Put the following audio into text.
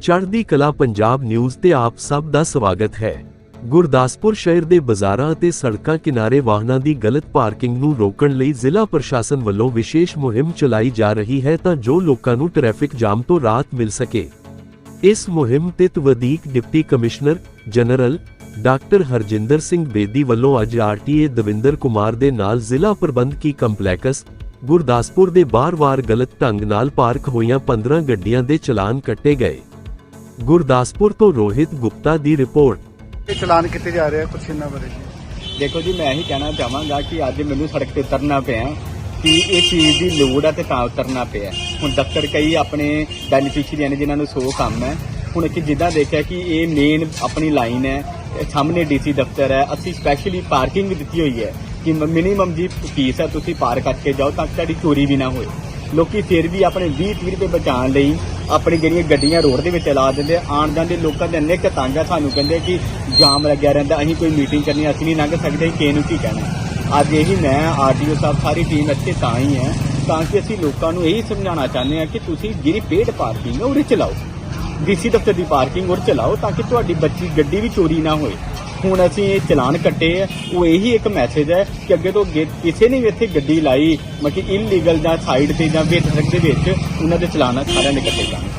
ਚੜ੍ਹਦੀ ਕਲਾ ਪੰਜਾਬ ਨਿਊਜ਼ ਤੇ ਆਪ ਸਭ ਦਾ ਸਵਾਗਤ ਹੈ। ਗੁਰਦਾਸਪੁਰ ਸ਼ਹਿਰ ਦੇ ਬਾਜ਼ਾਰਾਂ ਅਤੇ ਸੜਕਾਂ ਕਿਨਾਰੇ ਵਾਹਨਾਂ ਦੀ ਗਲਤ ਪਾਰਕਿੰਗ ਨੂੰ ਰੋਕਣ ਲਈ ਜ਼ਿਲ੍ਹਾ ਪ੍ਰਸ਼ਾਸਨ ਵੱਲੋਂ ਵਿਸ਼ੇਸ਼ ਮੁਹਿੰਮ ਚਲਾਈ ਜਾ ਰਹੀ ਹੈ ਤਾਂ ਜੋ ਲੋਕਾਂ ਨੂੰ ਟ੍ਰੈਫਿਕ ਜਾਮ ਤੋਂ ਰਾਹਤ ਮਿਲ ਸਕੇ। ਇਸ ਮੁਹਿੰਮ ਤਹਿਤ ਵਧੀਕ deputy commissioner, general, doctor Harjinder Singh Bedi ਵੱਲੋਂ ਅੱਜ ਆਰਟੀਏ ਦਵਿੰਦਰ ਕੁਮਾਰ ਦੇ ਨਾਲ ਜ਼ਿਲ੍ਹਾ ਪ੍ਰਬੰਧਕੀ ਕੰਪਲੈਕਸ, ਗੁਰਦਾਸਪੁਰ ਦੇ ਬਾਰ-ਬਾਰ ਗਲਤ ਢੰਗ ਨਾਲ ਪਾਰਕ ਹੋਈਆਂ 15 ਗੱਡੀਆਂ ਦੇ ਚਲਾਨ ਕੱਟੇ ਗਏ। ਗੁਰਦਾਸਪੁਰ ਤੋਂ ਰੋਹਿਤ ਗੁਪਤਾ ਦੀ ਰਿਪੋਰਟ। ਇਹ ਚਲਾਨ ਕਿੱਥੇ ਜਾ ਰਿਹਾ? ਕੁਛ ਇਹਨਾਂ ਬਾਰੇ ਦੇਖੋ ਜੀ ਮੈਂ ਇਹੀ ਕਹਿਣਾ ਚਾਹਾਂਗਾ ਕਿ ਅੱਜ ਮੈਨੂੰ ਸੜਕ ਤੇ ਉਤਰਨਾ ਪਿਆ ਕਿ ਇਹ ਚੀਜ਼ ਦੀ ਲੋੜ ਹੈ ਤੇ ਤਾਂ ਉਤਰਨਾ ਪਿਆ ਹੁਣ ਦਫ਼ਤਰ ਕਈ ਆਪਣੇ ਬੈਨੀਫੀਸ਼ੀਅਰੀ ਨੇ ਜਿਨ੍ਹਾਂ ਨੂੰ ਸੌ ਕੰਮ ਹੈ। ਹੁਣ ਕਿ ਜਿੱਦਾਂ ਦੇਖਿਆ ਕਿ ਇਹ ਮੇਨ ਆਪਣੀ ਲਾਈਨ ਹੈ ਇਹ ਸਾਹਮਣੇ ਡੀਸੀ ਦਫ਼ਤਰ ਹੈ। ਅਸੀਂ ਸਪੈਸ਼ਲੀ ਪਾਰਕਿੰਗ ਵੀ ਦਿੱਤੀ ਹੋਈ ਹੈ ਕਿ ਮਿਨੀਮਮ ਜੀ ਫੀਸ ਹੈ ਤੁਸੀਂ ਪਾਰ ਕਰਕੇ ਜਾਓ ਤਾਂ ਕਿ ਤੁਹਾਡੀ ਚੋਰੀ ਵੀ ਨਾ ਹੋਏ। ਲੋਕੀ ਫਿਰ ਵੀ ਆਪਣੇ 20 30 ਰੁਪਏ ਬਚਾਉਣ ਲਈ ਆਪਣੀ ਜਿਹੜੀਆਂ ਗੱਡੀਆਂ ਰੋਡ ਦੇ ਵਿੱਚ ਚਲਾ ਦਿੰਦੇ ਆ। ਆਉਣ ਜਾਂਦੇ ਲੋਕਾਂ ਦੇ ਇੰਨੇ ਕੁ ਤੰਗ ਆ। ਸਾਨੂੰ ਕਹਿੰਦੇ ਕਿ ਜਾਮ ਲੱਗਿਆ ਰਹਿੰਦਾ, ਅਸੀਂ ਕੋਈ ਮੀਟਿੰਗ ਕਰਨੀ ਅਸੀਂ ਨਹੀਂ ਲੰਘ ਸਕਦੇ ਕਿ ਨੂੰ ਕੀ ਕਹਿਣਾ? ਅੱਜ ਇਹੀ ਮੈਂ, ਆਰਟੀਓ ਸਾਹਿਬ, ਸਾਰੀ ਟੀਮ ਇੱਥੇ ਤਾਂ ਹੀ ਹੈ, ਤਾਂ ਕਿ ਅਸੀਂ ਲੋਕਾਂ ਨੂੰ ਇਹੀ ਸਮਝਾਉਣਾ ਚਾਹੁੰਦੇ ਹਾਂ ਕਿ ਤੁਸੀਂ ਜਿਹੜੀ ਪੇਡ ਪਾਰਕਿੰਗ ਹੈ ਉਹਦੇ ਚਲਾਓ ਡੀਸੀ ਦਫ਼ਤਰ ਦੀ ਪਾਰਕਿੰਗ ਉਹ ਚਲਾਓ ਤਾਂ ਕਿ ਤੁਹਾਡੀ ਬੱਚੀ, ਗੱਡੀ ਵੀ ਚੋਰੀ ਨਾ ਹੋਏ। ਹੁਣ ਅਸੀਂ ਇਹ ਚਲਾਨ ਕੱਟੇ ਆ। ਉਹ ਇਹੀ ਇੱਕ ਮੈਸੇਜ ਹੈ ਕਿ ਅੱਗੇ ਤੋਂ ਅੱਗੇ ਕਿਸੇ ਨੇ ਵੀ ਇੱਥੇ ਗੱਡੀ ਲਾਈ, ਮਤਲਬ ਕਿ ਇਲੀਗਲ ਜਾਂ ਸਾਈਡ ਤੇ ਜਾਂ ਵਿੱਚ ਸੜਕ ਦੇ ਵਿੱਚ, ਉਹਨਾਂ ਦੇ ਚਲਾਨ ਸਾਰਿਆਂ ਦੇ ਕੱਟੇ ਜਾਣ।